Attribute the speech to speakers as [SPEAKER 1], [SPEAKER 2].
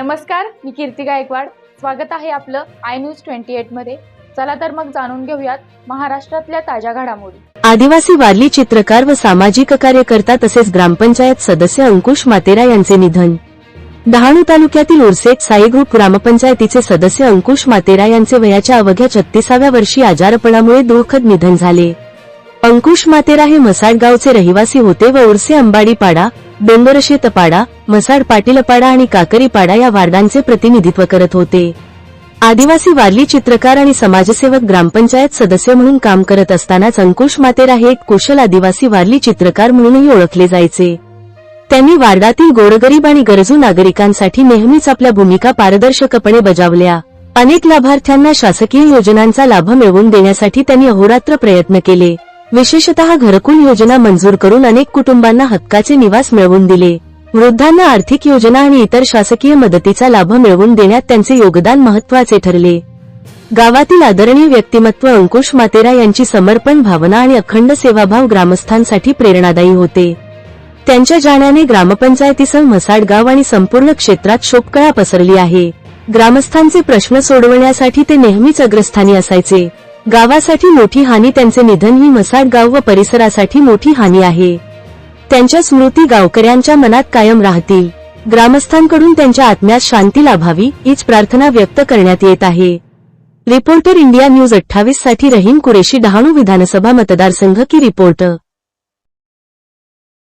[SPEAKER 1] नमस्कार मी कीर्ती गायकवाड. स्वागत आहे आपलं आय न्यूज ट्वेंटी एटमध्ये. चला तर मग जाणून घेऊयात महाराष्ट्रातल्या ताज्या घडामोडी.
[SPEAKER 2] आदिवासी वारली चित्रकार व सामाजिक कार्यकर्ता तसेच ग्रामपंचायत सदस्य अंकुश मातेरा यांचे निधन. डहाणू तालुक्यातील उर्सेट साई ग्रुप ग्रामपंचायतीचे सदस्य अंकुश मातेरा यांचे वयाच्या अवघ्या छत्तीसाव्या वर्षी आजारपणामुळे दुःखद निधन झाले. अंकुश मातेरा हे मसाडगावचे रहिवासी होते व उर्से अंबाडीपाडा डोंगरशेतपाडा मसाड पाटीलपाडा आणि काकरीपाडा या वार्डांचे प्रतिनिधित्व करत होते. आदिवासी वारली चित्रकार आणि समाजसेवक ग्रामपंचायत सदस्य म्हणून काम करत असतानाच अंकुश मातेरा हे एक कुशल आदिवासी वारली चित्रकार म्हणूनही ओळखले जायचे. त्यांनी वार्डातील गोरगरीब आणि गरजू नागरिकांसाठी नेहमीच आपल्या भूमिका पारदर्शकपणे बजावल्या. अनेक लाभार्थ्यांना शासकीय योजनांचा लाभ मिळवून देण्यासाठी त्यांनी अहोरात्र प्रयत्न केले. विशेषतः घरकुल योजना मंजूर करून अनेक कुटुंबांना हक्काचे निवास मिळवून दिले. वृद्धांना आर्थिक योजना आणि इतर शासकीय मदतीचा लाभ मिळवून देण्यात त्यांचे योगदान महत्त्वाचे ठरले. गावातील आदरणीय व्यक्तिमत्व अंकुश मातेरा यांची समर्पण भावना आणि अखंड सेवाभाव ग्रामस्थांसाठी प्रेरणादायी होते. त्यांच्या जाण्याने ग्रामपंचायतीसह म्हसाड गाव आणि संपूर्ण क्षेत्रात शोककळा पसरली आहे. ग्रामस्थांचे प्रश्न सोडवण्यासाठी ते नेहमीच अग्रस्थानी असायचे. गावासाठी मोठी हानी त्यांचे निधन ही म्हसाड गाव व परिसरासाठी मोठी हानी आहे. त्यांच्या स्मृती गावकऱ्यांच्या मनात कायम राहतील. ग्रामस्थांकडून त्यांच्या आत्म्यात शांती लाभावी हीच प्रार्थना व्यक्त करण्यात येत आहे. रिपोर्टर इंडिया न्यूज अठ्ठावीससाठी रहीम कुरेशी डहाणू विधानसभा मतदारसंघ की रिपोर्टर